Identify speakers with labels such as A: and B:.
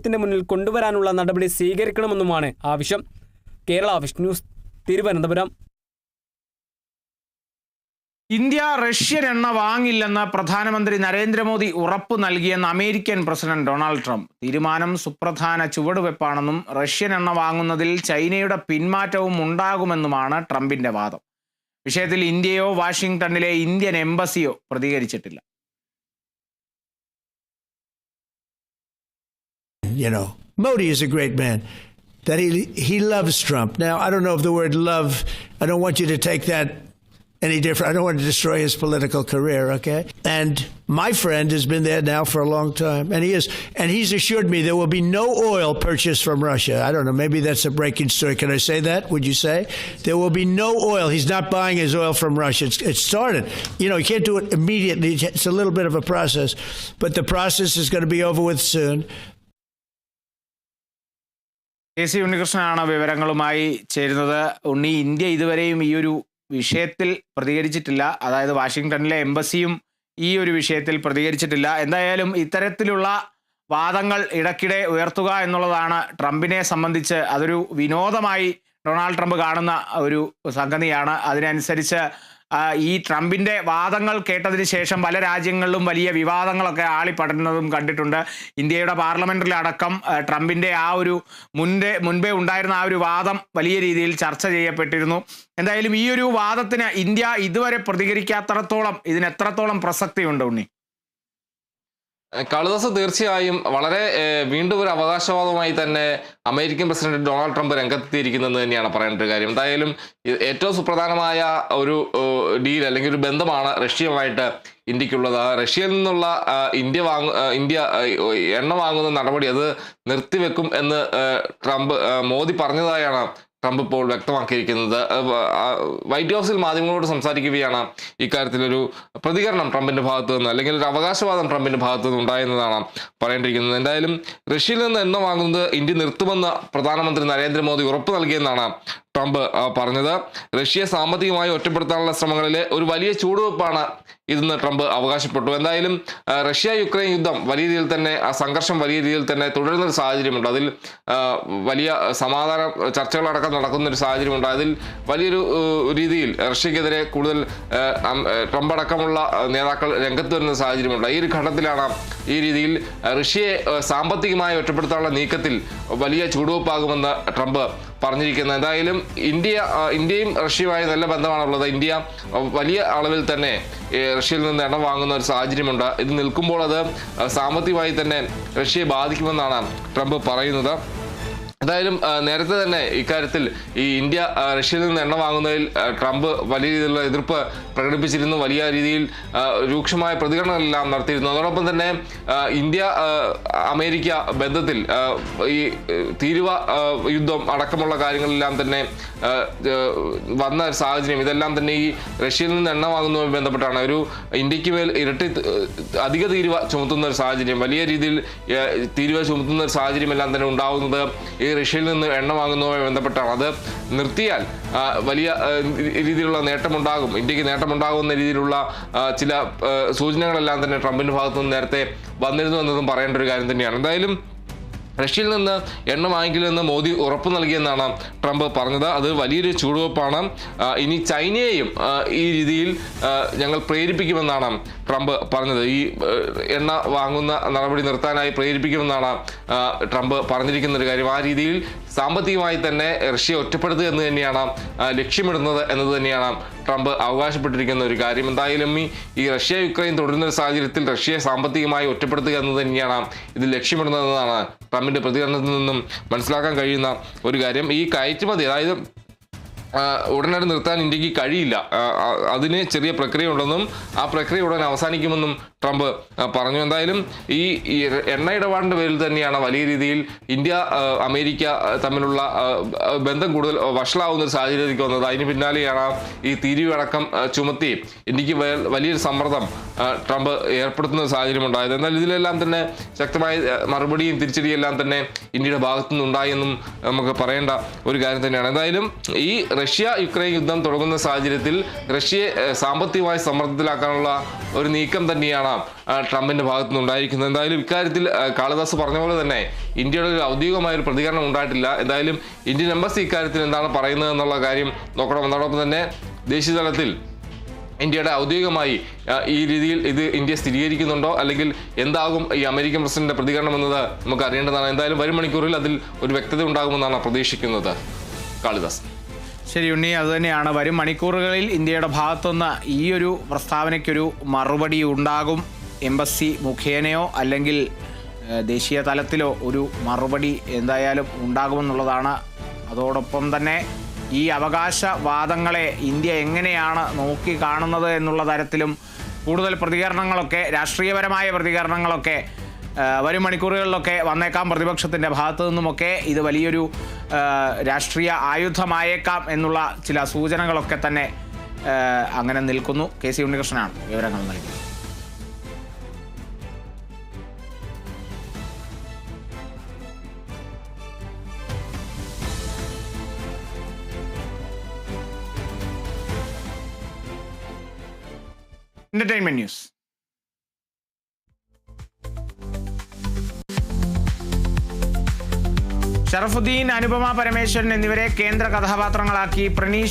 A: ത്തിന്റെ മുന്നിൽ കൊണ്ടുവരാനുള്ള നടപടി സ്വീകരിക്കണമെന്നുമാണ് ആവശ്യം. Kerala wish news Thiruvananthapuram.
B: India Russian എണ്ണ വാങ്ങില്ലെന്ന് പ്രധാനമന്ത്രി നരേന്ദ്രമോദി ഉറപ്പ് നൽകിയെന്ന് അമേരിക്കൻ പ്രസിഡന്റ് ഡൊണാൾഡ് ട്രംപ്. തീരുമാനം സുപ്രധാന ചുവടുവെപ്പാണെന്നും റഷ്യൻ എണ്ണ വാങ്ങുന്നതിൽ ചൈനയുടെ പിന്മാറ്റവും ഉണ്ടാകുമെന്നുമാണ് ട്രംപിന്റെ വാദം. വിഷയത്തിൽ ഇന്ത്യയോ വാഷിംഗ്ടണിലെ ഇന്ത്യൻ എംബസിയോ പ്രതികരിച്ചിട്ടില്ല.
C: You know, Modi is a great man. That he he loves Trump. Now I don't know if the word love. I don't want you to take that any different. I don't want to destroy his political career. Okay, and my friend has been there now for a long time, and he is, and he's assured me there will be no oil purchased from Russia. I don't know. Maybe that's a breaking story. Can I say that? Would you say there will be no oil? He's not buying his oil from Russia. It's, it started. You know, you can't do it immediately. It's a little bit of a process, but the process is going to be over with soon.
B: K C ഉണ്ണികൃഷ്ണനാണ് വിവരങ്ങളുമായി ചേരുന്നത്. ഉണ്ണി India ഇതുവരെയും ഈ ഒരു വിഷയത്തിൽ പ്രതികരിച്ചിട്ടില്ല. അതായത് വാഷിങ്ടണിലെ എംബസിയും ഈ ഒരു വിഷയത്തിൽ പ്രതികരിച്ചിട്ടില്ല. എന്തായാലും ഇത്തരത്തിലുള്ള വാദങ്ങൾ ഇടയ്ക്കിടെ ഉയർത്തുക എന്നുള്ളതാണ് ട്രംപിനെ സംബന്ധിച്ച് അതൊരു വിനോദമായി ഡൊണാൾഡ് ട്രംപ് കാണുന്ന ഒരു സംഗതിയാണ്. അതിനനുസരിച്ച് ഈ ട്രംപിന്റെ വാദങ്ങൾ കേട്ടതിന് ശേഷം പല രാജ്യങ്ങളിലും വലിയ വിവാദങ്ങളൊക്കെ ആളിപ്പടരുന്നതും കണ്ടിട്ടുണ്ട്. ഇന്ത്യയുടെ പാർലമെന്റിലടക്കം ട്രംപിന്റെ ആ ഒരു മുൻപേ മുൻപേ ഉണ്ടായിരുന്ന ആ ഒരു വാദം വലിയ രീതിയിൽ ചർച്ച ചെയ്യപ്പെട്ടിരുന്നു. എന്തായാലും ഈ ഒരു വാദത്തിന് ഇന്ത്യ ഇതുവരെ പ്രതികരിക്കാത്തടത്തോളം ഇതിന് എത്രത്തോളം പ്രസക്തിയുണ്ട് ഉണ്ണി?
D: കാളിദാസ് തീർച്ചയായും വളരെ വീണ്ടും ഒരു അവകാശവാദമായി തന്നെ അമേരിക്കൻ പ്രസിഡന്റ് ഡൊണാൾഡ് ട്രംപ് രംഗത്തെത്തിയിരിക്കുന്നത് തന്നെയാണ് പറയേണ്ട ഒരു കാര്യം. എന്തായാലും ഏറ്റവും സുപ്രധാനമായ ഒരു ഡീൽ അല്ലെങ്കിൽ ഒരു ബന്ധമാണ് റഷ്യയുമായിട്ട് ഇന്ത്യക്കുള്ളത്. റഷ്യയിൽ നിന്നുള്ള ഇന്ത്യ വാങ്ങു ഇന്ത്യ എണ്ണ വാങ്ങുന്ന നടപടി അത് നിർത്തിവെക്കും എന്ന് ട്രംപ് മോദി പറഞ്ഞതായാണ് ട്രംപ് ഇപ്പോൾ വ്യക്തമാക്കിയിരിക്കുന്നത്. വൈറ്റ് ഹൗസിൽ മാധ്യമങ്ങളോട് സംസാരിക്കുകയാണ് ഇക്കാര്യത്തിലൊരു പ്രതികരണം ട്രംപിന്റെ ഭാഗത്തു നിന്ന് അല്ലെങ്കിൽ ഒരു അവകാശവാദം ട്രംപിന്റെ ഭാഗത്തു നിന്ന് ഉണ്ടായെന്നതാണ് പറയേണ്ടിയിരിക്കുന്നത്. എന്തായാലും റഷ്യയിൽ നിന്ന് എണ്ണ വാങ്ങുന്നത് ഇന്ത്യ നിർത്തുമെന്ന് പ്രധാനമന്ത്രി നരേന്ദ്രമോദി ഉറപ്പ് നൽകിയെന്നാണ് ട്രംപ് പറഞ്ഞത്. റഷ്യയെ സാമ്പത്തികമായി ഒറ്റപ്പെടുത്താനുള്ള ശ്രമങ്ങളിൽ ഒരു വലിയ ചൂടുവെപ്പാണ് ഇതെന്ന് ട്രംപ് അവകാശപ്പെട്ടു. എന്തായാലും റഷ്യ യുക്രൈൻ യുദ്ധം വലിയ രീതിയിൽ തന്നെ ആ സംഘർഷം വലിയ രീതിയിൽ തന്നെ തുടരുന്ന ഒരു സാഹചര്യമുണ്ട്. അതിൽ വലിയ സമാധാന ചർച്ചകളടക്കം നടക്കുന്ന ഒരു സാഹചര്യമുണ്ട്. അതിൽ വലിയൊരു രീതിയിൽ റഷ്യക്കെതിരെ കൂടുതൽ ട്രംപ് അടക്കമുള്ള നേതാക്കൾ രംഗത്ത് വരുന്ന സാഹചര്യമുണ്ട്. ഈ ഒരു ഘട്ടത്തിലാണ് ഈ രീതിയിൽ റഷ്യയെ സാമ്പത്തികമായി ഒറ്റപ്പെടുത്താനുള്ള നീക്കത്തിൽ വലിയ ചൂടുവെപ്പാകുമെന്ന് ട്രംപ് പറഞ്ഞിരിക്കുന്നത്. എന്തായാലും ഇന്ത്യ ഇന്ത്യയും റഷ്യയുമായി നല്ല ബന്ധമാണുള്ളത്. ഇന്ത്യ വലിയ അളവിൽ തന്നെ റഷ്യയിൽ നിന്ന് എണ്ണ വാങ്ങുന്ന ഒരു സാഹചര്യമുണ്ട്. ഇത് നിൽക്കുമ്പോൾ അത് സാമ്പത്തികമായി തന്നെ റഷ്യയെ ബാധിക്കുമെന്നാണ് ട്രംപ് പറയുന്നത്. എന്തായാലും നേരത്തെ തന്നെ ഇക്കാര്യത്തിൽ ഈ ഇന്ത്യ റഷ്യയിൽ നിന്ന് എണ്ണ വാങ്ങുന്നതിൽ ട്രംപ് വലിയ രീതിയിലുള്ള എതിർപ്പ് പ്രകടിപ്പിച്ചിരുന്നു. വലിയ രീതിയിൽ രൂക്ഷമായ പ്രതികരണങ്ങളെല്ലാം നടത്തിയിരുന്നു. അതോടൊപ്പം തന്നെ ഇന്ത്യ അമേരിക്ക ബന്ധത്തിൽ ഈ തീരുവ യുദ്ധം അടക്കമുള്ള കാര്യങ്ങളെല്ലാം തന്നെ വന്ന സാഹചര്യം. ഇതെല്ലാം തന്നെ ഈ റഷ്യയിൽ നിന്ന് എണ്ണ വാങ്ങുന്നതുമായി ബന്ധപ്പെട്ടാണ്. ഒരു ഇന്ത്യയ്ക്ക് മേൽ ഇരട്ടി അധിക തീരുവ ചുമത്തുന്ന ഒരു സാഹചര്യം. വലിയ രീതിയിൽ തീരുവ ചുമത്തുന്ന ഒരു സാഹചര്യം എല്ലാം തന്നെ ഉണ്ടാകുന്നത് ഈ റഷ്യയിൽ നിന്ന് എണ്ണ വാങ്ങുന്നതുമായി ബന്ധപ്പെട്ടാണ്. അത് നിർത്തിയാൽ വലിയ രീതിയിലുള്ള നേട്ടമുണ്ടാകും. ഇന്ത്യയ്ക്ക് നേട്ടമുണ്ടാകുന്ന രീതിയിലുള്ള ചില സൂചനകളെല്ലാം തന്നെ ട്രംപിന്റെ ഭാഗത്തുനിന്ന് നേരത്തെ വന്നിരുന്നു എന്നതും പറയേണ്ട ഒരു കാര്യം തന്നെയാണ്. എന്തായാലും റഷ്യയിൽ നിന്ന് എണ്ണ വാങ്ങിക്കില്ലെന്ന് മോദി ഉറപ്പ് നൽകിയെന്നാണ് ട്രംപ് പറഞ്ഞത്. അത് വലിയൊരു ചുവടുവെപ്പാണ്. ഇനി ചൈനയെയും ഈ രീതിയിൽ ഞങ്ങൾ പ്രേരിപ്പിക്കുമെന്നാണ് ട്രംപ് പറഞ്ഞത്. ഈ എണ്ണ വാങ്ങുന്ന നടപടി നിർത്താനായി പ്രേരിപ്പിക്കുമെന്നാണ് ട്രംപ് പറഞ്ഞിരിക്കുന്ന ഒരു കാര്യം. ആ രീതിയിൽ സാമ്പത്തികമായി തന്നെ റഷ്യ ഒറ്റപ്പെടുത്തുക എന്ന് തന്നെയാണ് ലക്ഷ്യമിടുന്നത് എന്നത് തന്നെയാണ് ട്രംപ് അവകാശപ്പെട്ടിരിക്കുന്ന ഒരു കാര്യം. എന്തായാലും ഈ റഷ്യ യുക്രൈൻ തുടരുന്ന ഒരു സാഹചര്യത്തിൽ റഷ്യയെ സാമ്പത്തികമായി ഒറ്റപ്പെടുത്തുക എന്നത് തന്നെയാണ് ഇത് ലക്ഷ്യമിടുന്നതെന്നാണ് ട്രംപിന്റെ പ്രതികരണത്തിൽ നിന്നും മനസ്സിലാക്കാൻ കഴിയുന്ന ഒരു കാര്യം. ഈ കയറ്റുമതി അതായത് ഉടനടി നിർത്താൻ ഇന്ത്യയ്ക്ക് കഴിയില്ല. അതിന് ചെറിയ പ്രക്രിയ ഉണ്ടെന്നും ആ പ്രക്രിയ ഉടൻ അവസാനിക്കുമെന്നും ട്രംപ് പറഞ്ഞു. എന്തായാലും ഈ എണ്ണ ഇടപാടിന്റെ പേരിൽ തന്നെയാണ് വലിയ രീതിയിൽ ഇന്ത്യ അമേരിക്ക തമ്മിലുള്ള ബന്ധം കൂടുതൽ വഷളാവുന്ന ഒരു സാഹചര്യത്തിലേക്ക് വന്നത്. അതിന് പിന്നാലെയാണ് ഈ തിരിവടക്കം ചുമത്തി ഇന്ത്യയ്ക്ക് വലിയൊരു സമ്മർദ്ദം ട്രംപ് ഏർപ്പെടുത്തുന്ന സാഹചര്യം ഉണ്ടായത്. എന്നാൽ ഇതിലെല്ലാം തന്നെ ശക്തമായ മറുപടിയും തിരിച്ചടിയെല്ലാം തന്നെ ഇന്ത്യയുടെ ഭാഗത്തു നിന്നുണ്ടായെന്നും നമുക്ക് പറയേണ്ട ഒരു കാര്യം തന്നെയാണ്. എന്തായാലും ഈ റഷ്യ യുക്രൈൻ യുദ്ധം തുടങ്ങുന്ന സാഹചര്യത്തിൽ റഷ്യയെ സാമ്പത്തികമായി സമ്മർദ്ദത്തിലാക്കാനുള്ള ഒരു നീക്കം തന്നെയാണ് കാണാം ട്രംപിന്റെ ഭാഗത്തു നിന്നുണ്ടായിരിക്കുന്നത് എന്തായാലും ഇക്കാര്യത്തിൽ കാളിദാസ് പറഞ്ഞ പോലെ തന്നെ ഇന്ത്യയുടെ ഒരു ഔദ്യോഗികമായ ഒരു പ്രതികരണം ഉണ്ടായിട്ടില്ല. എന്തായാലും ഇന്ത്യൻ എംബസി ഇക്കാര്യത്തിൽ എന്താണ് പറയുന്നത് എന്നുള്ള കാര്യം നോക്കണം. എന്നതോടൊപ്പം തന്നെ ദേശീയതലത്തിൽ ഇന്ത്യയുടെ ഔദ്യോഗികമായി ഈ രീതിയിൽ ഇത് ഇന്ത്യ സ്ഥിരീകരിക്കുന്നുണ്ടോ? അല്ലെങ്കിൽ എന്താകും ഈ അമേരിക്കൻ പ്രസിഡന്റിന്റെ പ്രതികരണം എന്നത് നമുക്ക് അറിയേണ്ടതാണ്. എന്തായാലും വരും മണിക്കൂറിൽ അതിൽ ഒരു വ്യക്തത ഉണ്ടാകുമെന്നാണ് പ്രതീക്ഷിക്കുന്നത്. കാളിദാസ്.
B: ശരി ഉണ്ണി അതുതന്നെയാണ് വരും മണിക്കൂറുകളിൽ ഇന്ത്യയുടെ ഭാഗത്തുനിന്ന് ഈ ഒരു പ്രസ്താവനയ്ക്കൊരു മറുപടി ഉണ്ടാകും. എംബസി മുഖേനയോ അല്ലെങ്കിൽ ദേശീയ തലത്തിലോ ഒരു മറുപടി എന്തായാലും ഉണ്ടാകുമെന്നുള്ളതാണ്. അതോടൊപ്പം തന്നെ ഈ അവകാശവാദങ്ങളെ ഇന്ത്യ എങ്ങനെയാണ് നോക്കി കാണുന്നത് എന്നുള്ള തരത്തിലും കൂടുതൽ പ്രതികരണങ്ങളൊക്കെ രാഷ്ട്രീയപരമായ പ്രതികരണങ്ങളൊക്കെ വരും മണിക്കൂറുകളിലൊക്കെ വന്നേക്കാം. പ്രതിപക്ഷത്തിന്റെ ഭാഗത്തു നിന്നുമൊക്കെ ഇത് വലിയൊരു രാഷ്ട്രീയ ആയുധമായേക്കാം എന്നുള്ള ചില സൂചനകളൊക്കെ തന്നെ അങ്ങനെ നിൽക്കുന്നു. കെ സി ഉണ്ണികൃഷ്ണനാണ് വിവരങ്ങൾ നൽകിയത്. എന്റർടൈൻമെന്റ് ന്യൂസ് ഷറഫുദ്ദീൻ അനുപമ പരമേശ്വരൻ എന്നിവരെ കേന്ദ്ര കഥാപാത്രങ്ങളാക്കി പ്രണീഷ്